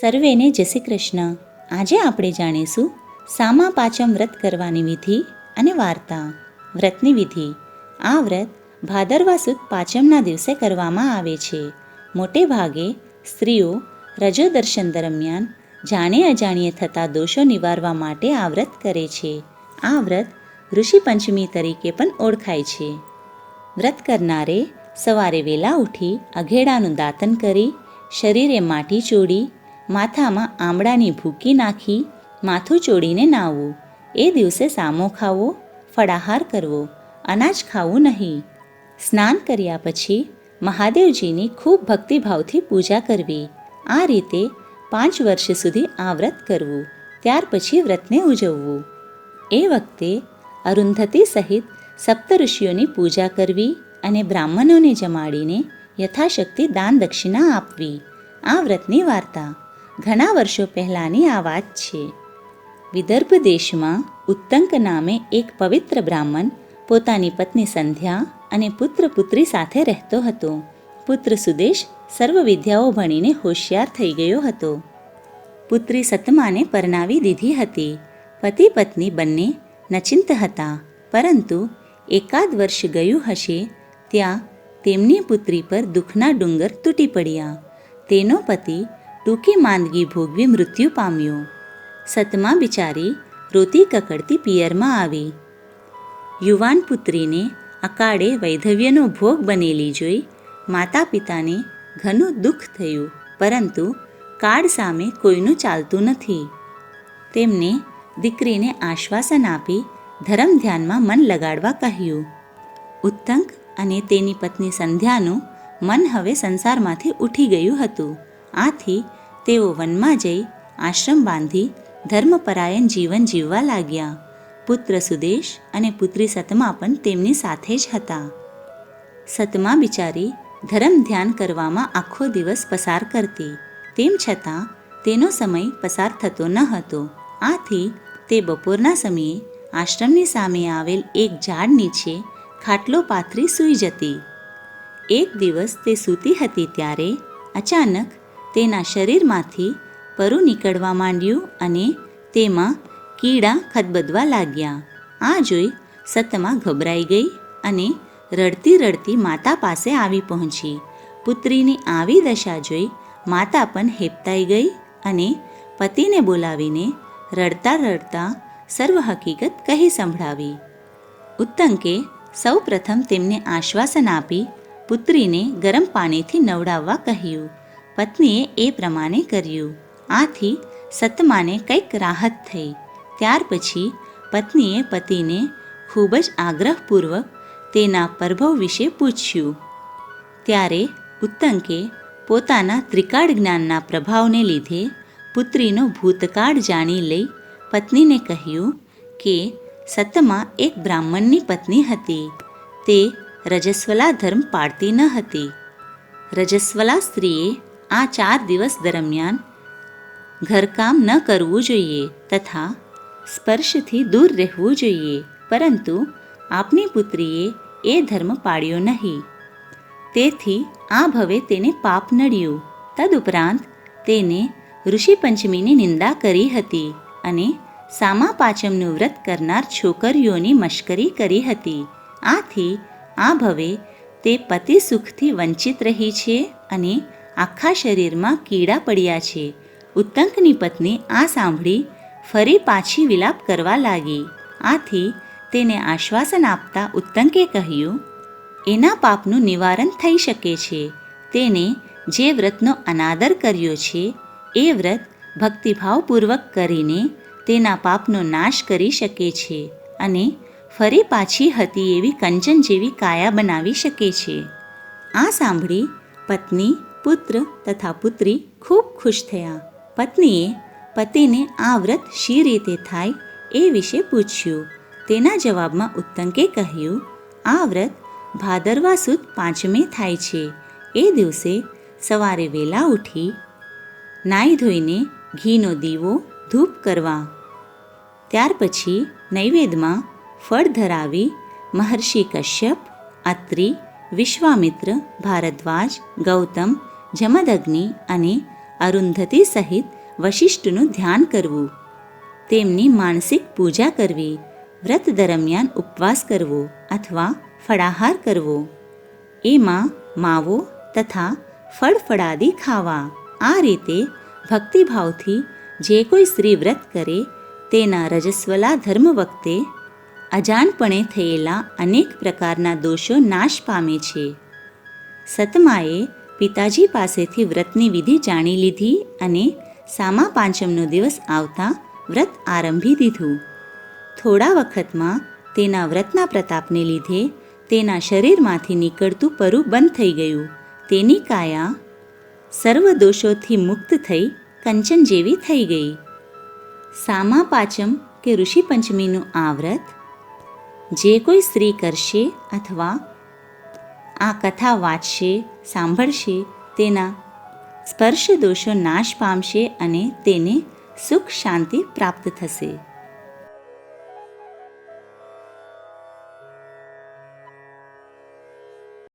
સર્વેને જય શ્રી કૃષ્ણ. આજે આપણે જાણીશું સામા પાચમ વ્રત કરવાની વિધિ અને વાર્તા. વ્રતની વિધિ. આ વ્રત ભાદરવા સુદ પાચમના દિવસે કરવામાં આવે છે. મોટે ભાગે સ્ત્રીઓ રજો દર્શન દરમિયાન જાણે અજાણીએ થતા દોષો નિવારવા માટે આ વ્રત કરે છે. આ વ્રત ઋષિ પંચમી તરીકે પણ ઓળખાય છે. વ્રત કરનારે સવારે વહેલા ઉઠી અઘેડાનું દાતન કરી શરીરે માટી ચોડી માથામાં આમળાની ભૂકી નાખી માથું ચોડીને નાહવું એ દિવસે સામો ખાવો, ફળાહાર કરવો, અનાજ ખાવું નહીં. સ્નાન કર્યા પછી મહાદેવજીની ખૂબ ભક્તિભાવથી પૂજા કરવી. આ રીતે પાંચ વર્ષ સુધી આ વ્રત કરવું, ત્યાર પછી વ્રતને ઉજવવું. એ વખતે અરુંધતી સહિત સપ્તઋષિઓની પૂજા કરવી અને બ્રાહ્મણોને જમાડીને યથાશક્તિ દાન દક્ષિણા આપવી. આ વ્રતની વાર્તા ઘણા વર્ષો પહેલાંની આ વાત છે. વિદર્ભ દેશમાં ઉત્તંક નામે એક પવિત્ર બ્રાહ્મણ પોતાની પત્ની સંધ્યા અને પુત્ર પુત્રી સાથે રહેતો હતો. પુત્ર સુદેશ સર્વ વિદ્યાઓ ભણીને હોશિયાર થઈ ગયો હતો. પુત્રી સતમાને પરણાવી દીધી હતી. પતિ પત્ની બંને નચિંત હતા, પરંતુ એકાદ વર્ષ ગયું હશે ત્યાં તેમની પુત્રી પર દુઃખના ડુંગર તૂટી પડ્યા. તેનો પતિ ટૂંકી માંદગી ભોગવી મૃત્યુ પામ્યો. સતમા બિચારી રોતી કકડતી પિયરમાં આવી. યુવાન પુત્રીને અકાળે વૈધવ્યનો ભોગ બનેલી જોઈ માતા પિતાને ઘણું દુઃખ થયું, પરંતુ કાળ સામે કોઈનું ચાલતું નથી. તેમને દીકરીને આશ્વાસન આપી ધર્મ ધ્યાનમાં મન લગાડવા કહ્યું. ઉત્તંક અને તેની પત્ની સંધ્યાનું મન હવે સંસારમાંથી ઉઠી ગયું હતું. આથી તેઓ વનમાં જઈ આશ્રમ બાંધી ધર્મપરાયણ જીવન જીવવા લાગ્યા. પુત્ર સુદેશ અને પુત્રી સતમા પણ તેમની સાથે જ હતા. સતમા બિચારી ધર્મ ધ્યાન કરવામાં આખો દિવસ પસાર કરતી. તેમ છતાં તેનો સમય પસાર થતો ન હતો. આથી તે બપોરના સમયે આશ્રમની સામે આવેલ એક ઝાડ નીચે ખાટલો પાથરી સૂઈ જતી. એક દિવસ તે સૂતી હતી ત્યારે અચાનક તેના શરીરમાંથી પરુ નીકળવા માંડ્યું અને તેમાં કીડા ખદબદવા લાગ્યા. આ જોઈ સતમાં ગભરાઈ ગઈ અને રડતી રડતી માતા પાસે આવી પહોંચી. પુત્રીની આવી દશા જોઈ માતા પણ હેપતાઈ ગઈ અને પતિને બોલાવીને રડતા રડતા સર્વ હકીકત કહી સંભળાવી. ઉત્તંકે સૌ પ્રથમ તેમને આશ્વાસન આપી પુત્રીને ગરમ પાણીથી નવડાવવા કહ્યું. પત્નીએ એ પ્રમાણે કર્યું. આથી સતમાને કંઈક રાહત થઈ. ત્યાર પછી પત્નીએ પતિને ખૂબ જ આગ્રહપૂર્વક તેના પ્રભવ વિશે પૂછ્યું. ત્યારે ઉત્તંકે પોતાના ત્રિકાળ જ્ઞાનના પ્રભાવને લીધે પુત્રીનો ભૂતકાળ જાણી લઈ પત્નીને કહ્યું કે સતમા એક બ્રાહ્મણની પત્ની હતી. તે રજસ્વલા ધર્મ પાળતી ન હતી. રજસ્વલા સ્ત્રીએ આ ચાર દિવસ દરમિયાન ઘરકામ ન કરવું જોઈએ તથા સ્પર્શથી દૂર રહેવું જોઈએ. પરંતુ આપની પુત્રીએ એ ધર્મ પાળ્યો નહીં. તેથી આ ભવે તેને પાપ નડ્યું. તદુપરાંત તેને ઋષિ પંચમીની નિંદા કરી હતી અને સામા પાચમનું વ્રત કરનાર છોકરીઓની મશ્કરી કરી હતી. આથી આ ભવે તે પતિ સુખથી વંચિત રહી છે અને આખા શરીરમાં કીડા પડ્યા છે. ઉત્તંકની પત્ની આ સાંભળી ફરી પાછી વિલાપ કરવા લાગી. આથી તેને આશ્વાસન આપતા ઉત્તંકે કહ્યું, એના પાપનું નિવારણ થઈ શકે છે. તેને જે વ્રતનો અનાદર કર્યો છે, એ વ્રત ભક્તિભાવપૂર્વક કરીને તેના પાપનો નાશ કરી શકે છે અને ફરી પાછી હતી એવી કંચન જેવી કાયા બનાવી શકે છે. આ સાંભળી પત્ની પુત્ર તથા પુત્રી ખૂબ ખુશ થયા. પત્નીએ પતિને આ વ્રત શી રીતે થાય એ વિશે પૂછ્યું. તેના જવાબમાં ઉત્તંકે કહ્યું, આ વ્રત ભાદરવા સુદ પાંચમે થાય છે. એ દિવસે સવારે વહેલા ઉઠી નાહી ધોઈને ઘીનો દીવો ધૂપ કરવા. ત્યાર પછી નૈવેદ્યમાં ફળ ધરાવી મહર્ષિ કશ્યપ, અત્રિ, વિશ્વામિત્ર, ભારદ્વાજ, ગૌતમ જમદગ્નિ અને અરુંધતી સહિત વશિષ્ઠનું ધ્યાન કરવું. તેમની માનસિક પૂજા કરવી, વ્રત દરમિયાન ઉપવાસ કરવો અથવા ફળાહાર કરવો. એમાં માવો તથા ફળફળાદી ખાવા. આ રીતે ભક્તિભાવથી જે કોઈ સ્ત્રી વ્રત કરે, તેના રજસ્વલા ધર્મ વખતે અજાનપણે થયેલા અનેક પ્રકારના દોષો નાશ પામે છે. સતમાએ પિતાજી પાસેથી વ્રતની વિધિ જાણી લીધી અને સામા પાંચમનો દિવસ આવતા વ્રત આરંભી દીધું. થોડા વખતમાં તેના વ્રતના પ્રતાપને લીધે તેના શરીરમાંથી નીકળતું પરુ બંધ થઈ ગયું. તેની કાયા સર્વ દોષોથી મુક્ત થઈ કંચન જેવી થઈ ગઈ. સામા પાંચમ કે ઋષિ પંચમીનું આ વ્રત જે કોઈ સ્ત્રી કરશે અથવા આ કથા વાંચશે, સાંભળશે, તેના સ્પર્શ દોષો નાશ પામશે અને તેને સુખ શાંતિ પ્રાપ્ત થશે.